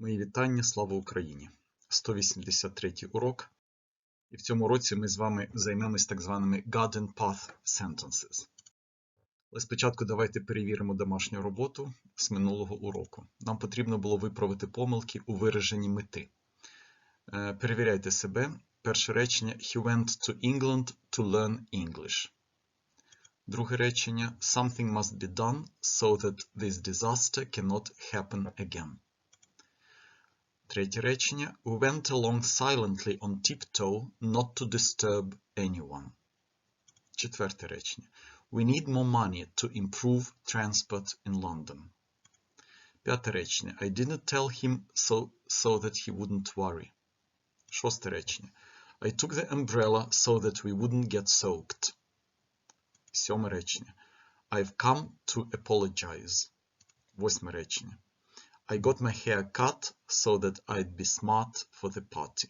Мої вітання, слава Україні! 183 урок. І в цьому році ми з вами займемось так званими Garden Path Sentences. Але спочатку давайте перевіримо домашню роботу з минулого уроку. Нам потрібно було виправити помилки у вираженні мети. Е, Перевіряйте себе. Перше речення He went to England to learn English. Друге речення Something must be done so that this disaster cannot happen again. Третє речення We went along silently on tiptoe not to disturb anyone. Четверте речення We need more money to improve transport in London. П'яте речення I didn't tell him so, so that he wouldn't worry. Шосте речення I took the umbrella so that we wouldn't get soaked. Сьоме речення I've come to apologize. Восьме речення I got my hair cut so that I'd be smart for the party.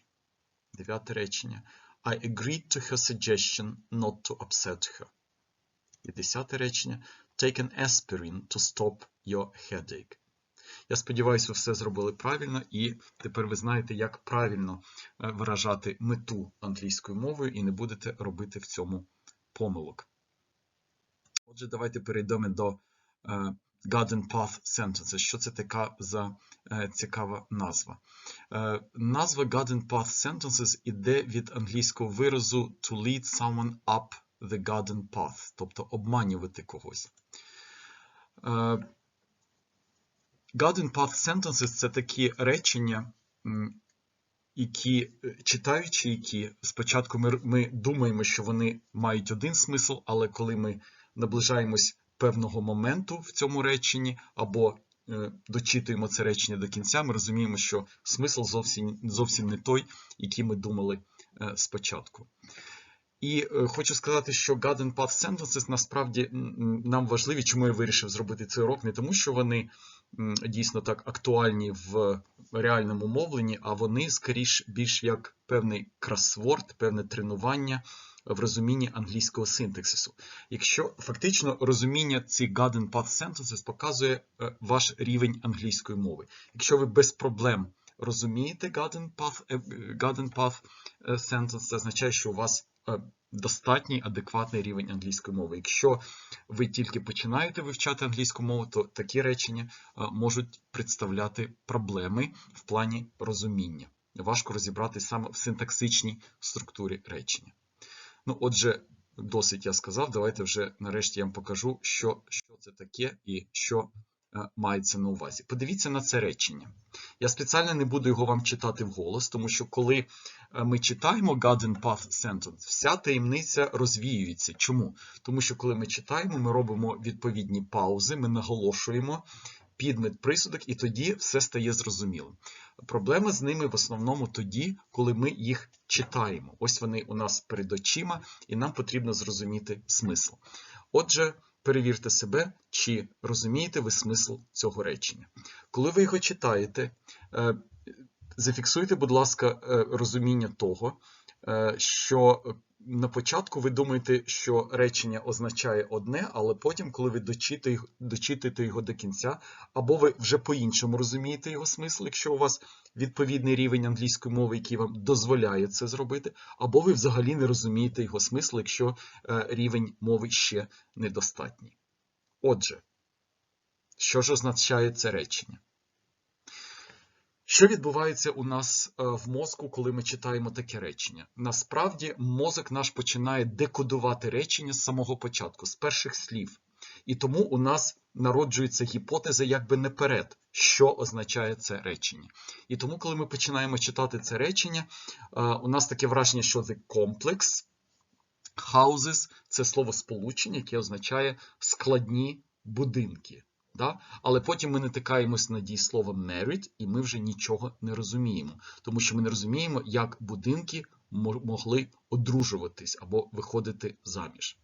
Дев'яте речення I agreed to her suggestion not to upset her. І десяте речення Take an aspirin to stop your headache. Я сподіваюся, ви все зробили правильно, і тепер ви знаєте, як правильно е, виражати мету англійською мовою і не будете робити в цьому помилок. Отже, давайте перейдемо до е, Garden Path Sentences. Що це така за е, цікава назва? Е, назва Garden Path Sentences іде від англійського виразу to lead someone up the garden path, тобто обманювати когось. Е, Garden Path Sentences це такі речення, які, читаючи які, спочатку ми, ми думаємо, що вони мають один смисл, але коли ми наближаємось певного моменту в цьому реченні, або е, дочитуємо це речення до кінця, ми розуміємо, що смисл зовсім, зовсім не той, який ми думали е, спочатку. І е, хочу сказати, що Garden Path Sentences насправді нам важливі, чому я вирішив зробити цей урок, не тому, що вони дійсно так актуальні в реальному мовленні, а вони скоріш більш як певний кросворд, певне тренування в розумінні англійського синтаксису. Якщо фактично розуміння цих Garden Path Sentences показує е, ваш рівень англійської мови. Якщо ви без проблем розумієте Garden Path, е, Garden Path е, Sentence, це означає, що у вас достатній адекватний рівень англійської мови. Якщо ви тільки починаєте вивчати англійську мову, то такі речення можуть представляти проблеми в плані розуміння. Важко розібрати саме в синтаксичній структурі речення. Ну, отже, досить я сказав. Давайте вже нарешті я вам покажу, що, що це таке і що е, мається на увазі. Подивіться на це речення. Я спеціально не буду його вам читати вголос, тому що коли е, ми читаємо Garden Path Sentence, вся таємниця розвіюється. Чому? Тому що коли ми читаємо, ми робимо відповідні паузи, ми наголошуємо підмет присудок, і тоді все стає зрозумілим. Проблема з ними в основному тоді, коли ми їх читаємо. Ось вони у нас перед очима, і нам потрібно зрозуміти смисл. Отже, перевірте себе, чи розумієте ви смисл цього речення. Коли ви його читаєте, е, зафіксуйте, будь ласка, е, розуміння того, е, що на початку ви думаєте, що речення означає одне, але потім, коли ви дочитуєте його до кінця, або ви вже по-іншому розумієте його смисл, якщо у вас відповідний рівень англійської мови, який вам дозволяє це зробити, або ви взагалі не розумієте його смисл, якщо е, рівень мови ще недостатній. Отже, що ж означає це речення? Що відбувається у нас е, в мозку, коли ми читаємо таке речення? Насправді, мозок наш починає декодувати речення з самого початку, з перших слів. І тому у нас народжується гіпотеза якби наперед, що означає це речення. І тому, коли ми починаємо читати це речення, е, у нас таке враження, що the complex houses – це слово сполучення, яке означає складні будинки. Да? Але потім ми натикаємось на дієслово married, і ми вже нічого не розуміємо, тому що ми не розуміємо, як будинки могли одружуватись або виходити заміж.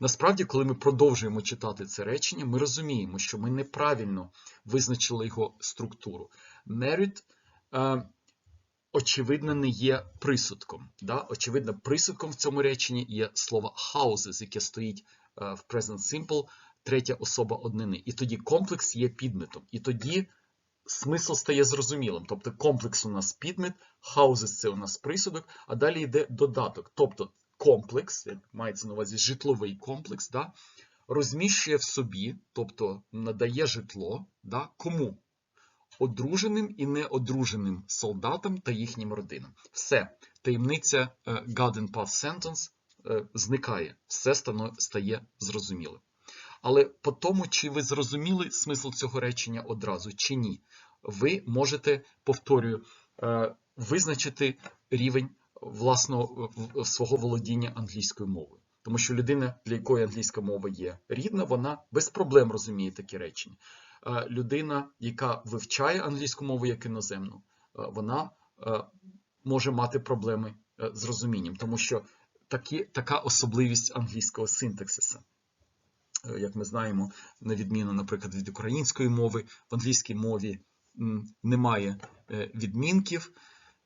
Насправді, коли ми продовжуємо читати це речення, ми розуміємо, що ми неправильно визначили його структуру. Married, е, очевидно, не є присудком. Да? Очевидно, присудком в цьому реченні є слово houses, яке стоїть е, в present simple, третя особа однини. І тоді комплекс є підметом. І тоді смисл стає зрозумілим. Тобто комплекс у нас підмет, houses – це у нас присудок, а далі йде додаток. Тобто комплекс, мається на увазі житловий комплекс, да, розміщує в собі, тобто надає житло, да, кому? Одруженим і неодруженим солдатам та їхнім родинам. Все, таємниця е, Garden Path Sentence е, зникає, все стає зрозумілим. Але по тому, чи ви зрозуміли смисл цього речення одразу, чи ні, ви можете, повторюю, е, визначити рівень власного свого володіння англійською мовою. Тому що людина, для якої англійська мова є рідна, вона без проблем розуміє такі речення. Е, Людина, яка вивчає англійську мову як іноземну, е, вона може мати проблеми з розумінням, тому що такі, така особливість англійського синтаксиса. Е, Як ми знаємо, на відміну, наприклад, від української мови, в англійській мові немає е, відмінків.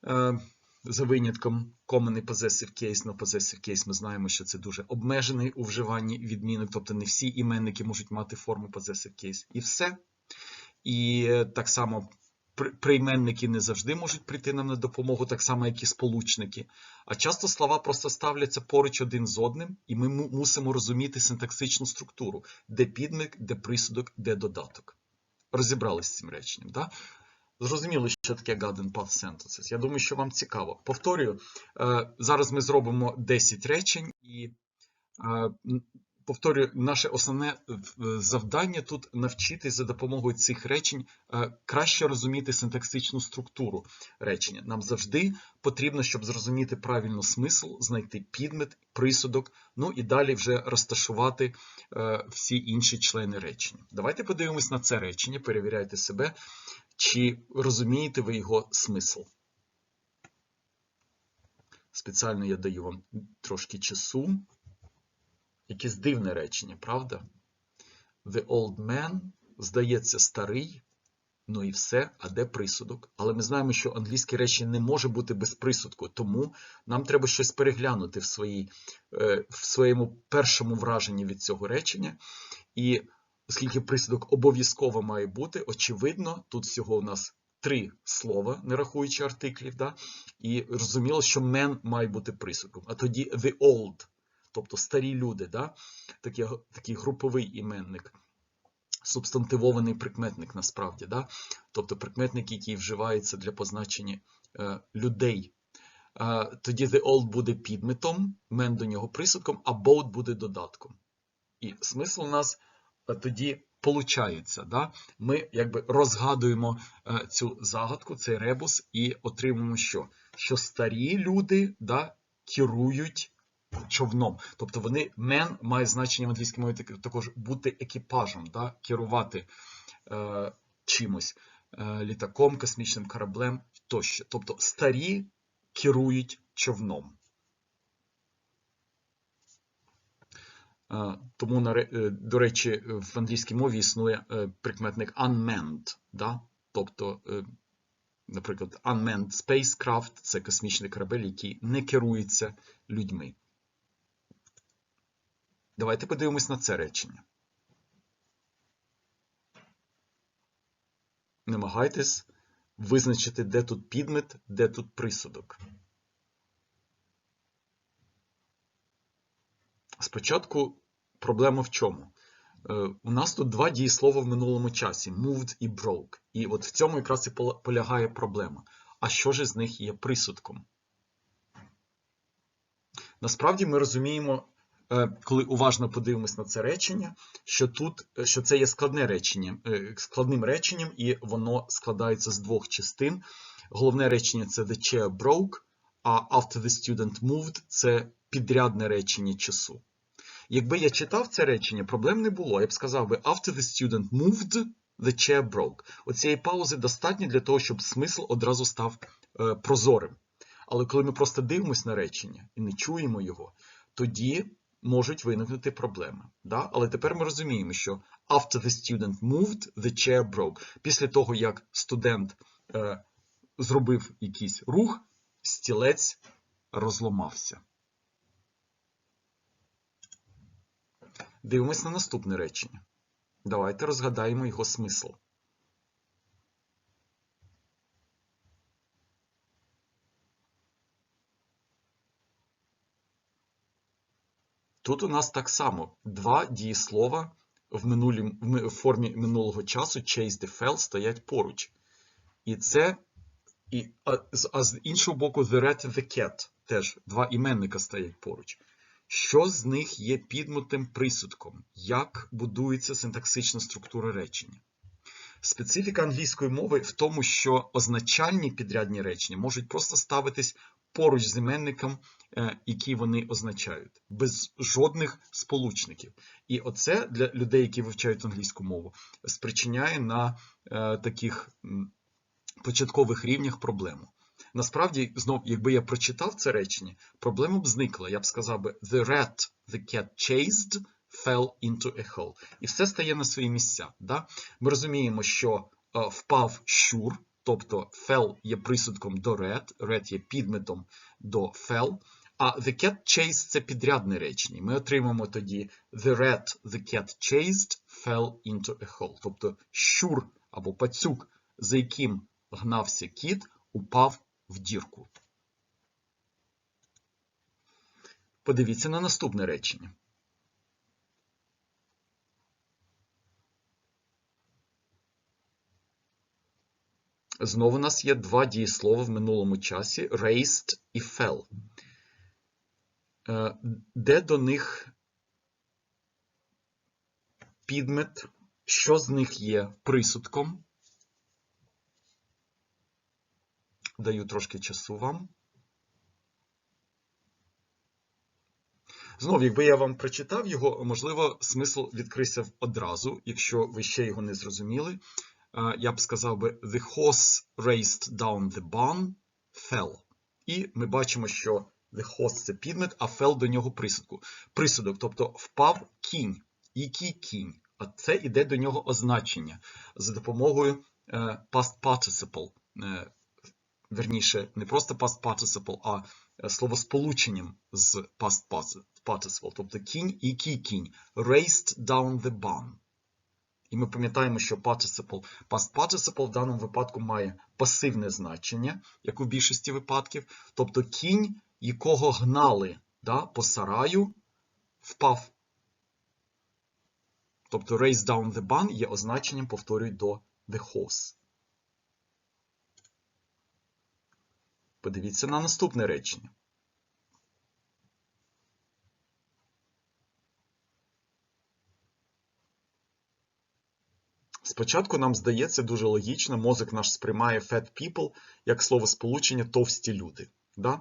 Е, За винятком common і possessive case, но possessive case ми знаємо, що це дуже обмежений у вживанні відмінок, тобто не всі іменники можуть мати форму possessive case. І все. І так само прийменники не завжди можуть прийти нам на допомогу, так само, як і сполучники. А часто слова просто ставляться поруч один з одним, і ми мусимо розуміти синтаксичну структуру, де підмик, де присудок, де додаток. Розібрались з цим реченням. Да? Зрозуміли, що таке Garden Path Sentences. Я думаю, що вам цікаво. Повторюю, е, зараз ми зробимо 10 речень і е, повторюю, наше основне е, завдання тут навчитись за допомогою цих речень е, краще розуміти синтаксичну структуру речення. Нам завжди потрібно, щоб зрозуміти правильно смисл, знайти підмет, присудок, ну і далі вже розташувати е, всі інші члени речення. Давайте подивимось на це речення, перевіряйте себе, чи розумієте ви його смисл. Спеціально я даю вам трошки часу. Якесь дивне речення, правда? The old man, здається, старий, ну і все, а де присудок? Але ми знаємо, що англійське речення не може бути без присудку, тому нам треба щось переглянути в, своїй, е, в своєму першому враженні від цього речення. І оскільки присудок обов'язково має бути, очевидно, тут всього у нас три слова, не рахуючи артиклів, да? і зрозуміло, що man має бути присудком. А тоді the old, тобто старі люди, да? такий, такий груповий іменник, субстантивований прикметник насправді, да? тобто прикметник, який вживається для позначення е, людей. Е, тоді the old буде підметом, man до нього присудком, а boat буде додатком. І смисл у нас е, тоді получається. Да? Ми якби розгадуємо е, цю загадку, цей ребус, і отримуємо що? Що старі люди да, керують човном. Тобто вони мен має значення в англійській мові також бути екіпажем, да? керувати е, чимось, е, літаком, космічним кораблем тощо. Тобто старі керують човном. Е, Тому, е, до речі, в англійській мові існує е, прикметник unmanned, да? тобто, наприклад, unmanned spacecraft – це космічний корабель, який не керується людьми. Давайте подивимось на це речення. Намагайтесь визначити, де тут підмет, де тут присудок. Спочатку проблема в чому? Е, У нас тут два дієслова в минулому часі moved і broke. І от в цьому якраз і полягає проблема. А що ж із них є присудком? Насправді ми розуміємо, коли уважно подивимось на це речення, що тут е, що це є складне речення, е, складним реченням, і воно складається з двох частин. Головне речення це the chair broke, а after the student moved це підрядне речення часу. Якби я читав це речення, проблем не було. Я б сказав би after the student moved, the chair broke. Оцієї паузи достатньо для того, щоб смисл одразу став е, прозорим. Але коли ми просто дивимося на речення і не чуємо його, тоді можуть виникнути проблеми. Да? Але тепер ми розуміємо, що after the student moved, the chair broke. Після того, як студент е, зробив якийсь рух, стілець розломався. Дивимось на наступне речення. Давайте розгадаємо його смисл. Тут у нас так само два дієслова в, минулі, в формі минулого часу chase the fell стоять поруч. І це, і, а, а з іншого боку, the red the cat теж два іменника стоять поруч. Що з них є підмутим присудком? Як будується синтаксична структура речення? Специфіка англійської мови в тому, що означальні підрядні речення можуть просто ставитись поруч з іменником, які вони означають, без жодних сполучників. І оце для людей, які вивчають англійську мову, спричиняє на е, таких початкових рівнях проблему. Насправді, знов, якби я прочитав це речення, проблема б зникла. Я б сказав би The rat the cat chased fell into a hole. І все стає на свої місця. Да? Ми розуміємо, що е, впав щур, тобто fell є присудком до red, red є підметом до fell, а the cat chased – це підрядне речення. Ми отримаємо тоді the rat the cat chased fell into a hole. Тобто щур або пацюк, за яким гнався кіт, упав в дірку. Подивіться на наступне речення. Знову у нас є два дієслова в минулому часі raised і fell. Е, Де до них підмет, що з них є присудком? Даю трошки часу вам. Знов, якби я вам прочитав його, можливо, смисл відкрився одразу, якщо ви ще його не зрозуміли. Е, Я б сказав би The horse raced down the barn, fell. І ми бачимо, що the horse – це підмет, а fell до нього присудку. Присудок, тобто впав кінь. Який кінь? А це іде до нього означення за допомогою е, past participle. Е, Верніше, не просто past participle, а е, словосполученням з past participle. Тобто кінь, який кінь? Raced down the barn. І ми пам'ятаємо, що participle, past participle в даному випадку має пасивне значення, як у більшості випадків. Тобто кінь, якого гнали да, по сараю, впав. Тобто race down the barn є означенням, повторюю, до the horse. Подивіться на наступне речення. Спочатку нам здається дуже логічно, мозок наш сприймає fat people як словосполучення товсті люди. Да?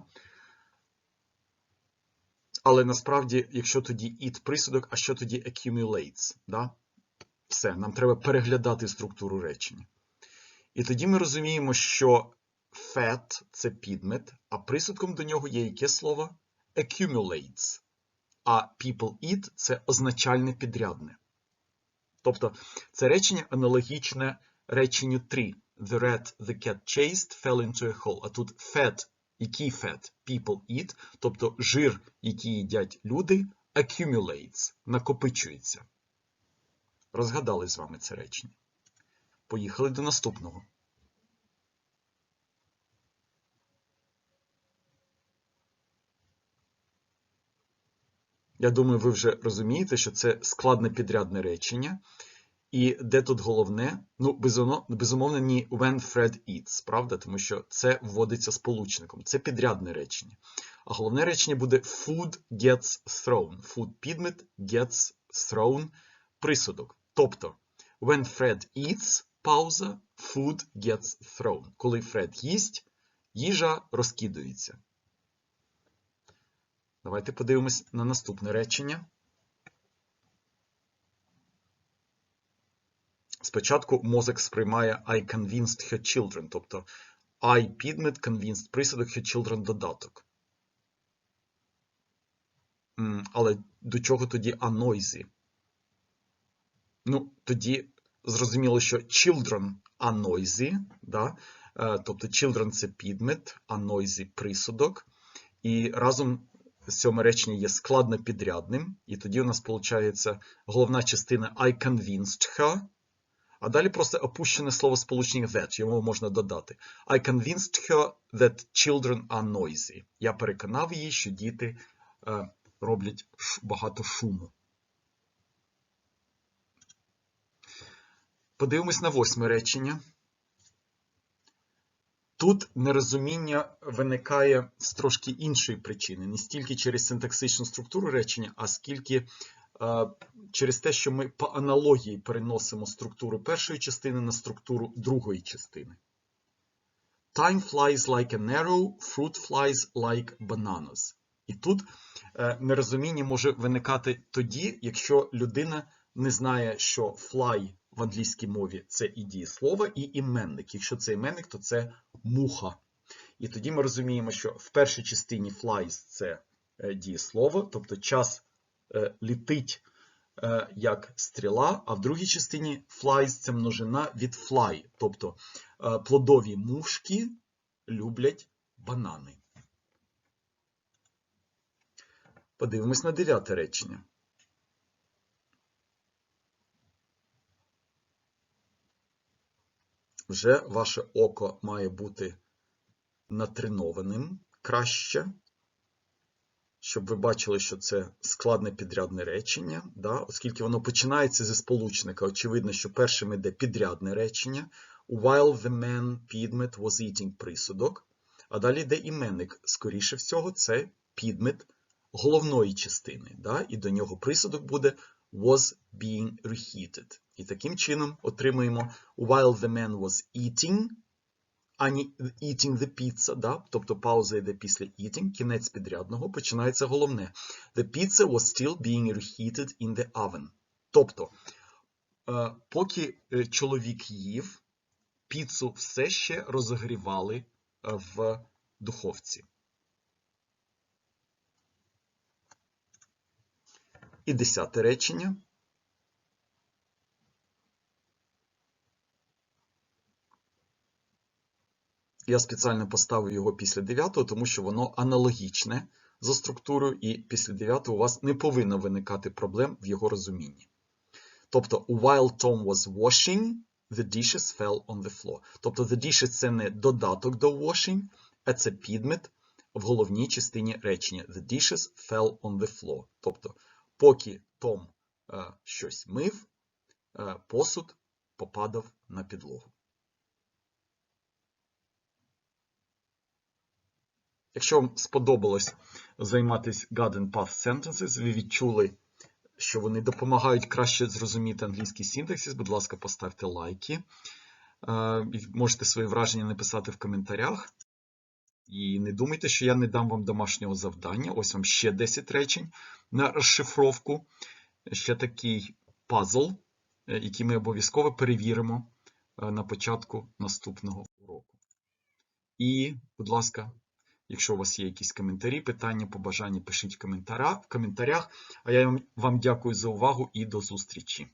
Але насправді, якщо тоді it присудок, а що тоді accumulates? Да? Все, нам треба переглядати структуру речення. І тоді ми розуміємо, що fat – це підмет, а присудком до нього є яке слово? Accumulates. А people eat – це означальне підрядне. Тобто це речення аналогічне реченню 3. The rat the cat chased fell into a hole. А тут fat, який fat? People eat, тобто жир, який їдять люди, accumulates, накопичується. Розгадали з вами це речення. Поїхали до наступного. Я думаю, ви вже розумієте, що це складне підрядне речення. І де тут головне? Ну, безумовно, ні when Fred eats, правда? Тому що це вводиться сполучником. Це підрядне речення. А головне речення буде food gets thrown. Food підмет gets thrown присудок. Тобто, when Fred eats, пауза, food gets thrown. Коли Фред їсть, їжа розкидується. Давайте подивимось на наступне речення. Спочатку мозок сприймає I convinced her children, тобто I підмет, convinced присудок, her children додаток. Але до чого тоді a noisy? Ну, тоді зрозуміло, що children are noisy, да? тобто children це підмет, a noisy присудок. І разом з цьому речення є складно підрядним, і тоді у нас виходить головна частина I convinced her, а далі просто опущене слово сполучення that, йому можна додати. I convinced her that children are noisy. Я переконав її, що діти е, роблять багато шуму. Подивимось на восьме речення. Тут нерозуміння виникає з трошки іншої причини, не стільки через синтаксичну структуру речення, а скільки через те, що ми по аналогії переносимо структуру першої частини на структуру другої частини. Time flies like an arrow, fruit flies like bananas. І тут е, нерозуміння може виникати тоді, якщо людина не знає, що fly в англійській мові це і дієслово, і іменник. Якщо це іменник, то це муха. І тоді ми розуміємо, що в першій частині flies це е, дієслово, тобто час літить е, як стріла, а в другій частині flies це множина від fly, тобто е, плодові мушки люблять банани. Подивимось на дев'яте речення. Вже ваше око має бути натренованим краще, щоб ви бачили, що це складне підрядне речення, да? оскільки воно починається зі сполучника. Очевидно, що першим іде підрядне речення. While the man підмет was eating присудок. А далі йде іменник. Скоріше всього, це підмет головної частини. Да? І до нього присудок буде was being reheated. І таким чином отримуємо while the man was eating, а не eating the pizza, да? тобто пауза йде після eating, кінець підрядного, починається головне. The pizza was still being reheated in the oven. Тобто, е, поки е, чоловік їв, піцу все ще розогрівали е, в духовці. І десяте речення. Я спеціально поставив його після 9, тому що воно аналогічне за структурою, і після 9 у вас не повинно виникати проблем в його розумінні. Тобто, while Tom was washing, the dishes fell on the floor. Тобто, the dishes – це не додаток до washing, а це підмет в головній частині речення. The dishes fell on the floor. Тобто, поки Том е, щось мив, е, посуд попадав на підлогу. Якщо вам сподобалось займатися Garden Path Sentences, ви відчули, що вони допомагають краще зрозуміти англійський синтаксис, будь ласка, поставте лайки. Е, Можете свої враження написати в коментарях. І не думайте, що я не дам вам домашнього завдання. Ось вам ще 10 речень на розшифровку. Ще такий пазл, е, який ми обов'язково перевіримо е, на початку наступного уроку. І, будь ласка, якщо у вас є якісь коментарі, питання, побажання, пишіть в коментарях. А я вам дякую за увагу і до зустрічі.